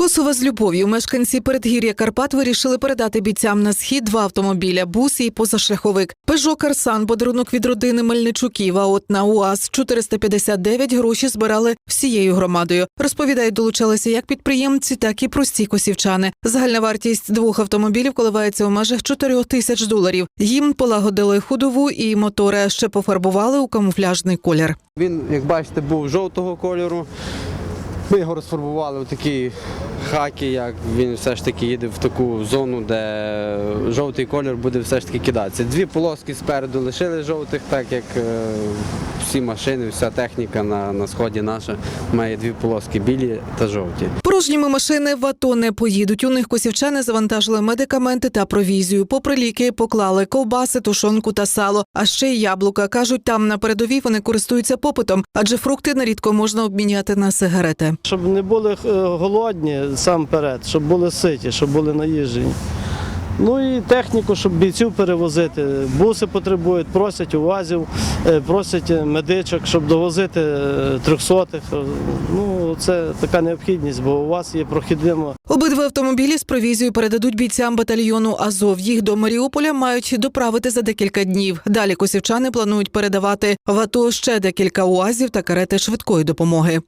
Косова з любов'ю мешканці передгір'я Карпат вирішили передати бійцям на схід два автомобіля бус і позашляховик. Пежо Карсан, подарунок від родини Мельничуків. А от на УАЗ 459 гроші збирали всією громадою. Розповідають, долучалися як підприємці, так і прості косівчани. Загальна вартість двох автомобілів коливається у межах 4 тисяч доларів. Їм полагодили ходову і мотори, ще пофарбували у камуфляжний колір. Він, як бачите, був жовтого кольору. Ми його розфарбували у такі хаки, як він все ж таки їде в таку зону, де жовтий колір буде все ж таки кидатися. Дві полоски спереду лишили жовтих, так як е, всі машини, вся техніка на, на сході наша має дві полоски білі та жовті. Порожніми машини в АТО не поїдуть. У них косівчани завантажили медикаменти та провізію. Попри ліки поклали ковбаси, тушонку та сало, а ще й яблука. кажуть, там на передовій вони користуються попитом, адже фрукти нерідко можна обміняти на сигарети. Щоб не були е, голодні сам перед, щоб були ситі, щоб були наїжджені. Ну і техніку, щоб бійців перевозити. Буси потребують, просять увазів, е, просять медичок, щоб довозити е, трьохсотих. Ну, це така необхідність, бо у вас є прохіднимо Обидва автомобілі з провізією передадуть бійцям батальйону Азов. Їх до Маріуполя мають доправити за декілька днів. Далі косівчани планують передавати в АТО ще декілька уазів та карети швидкої допомоги.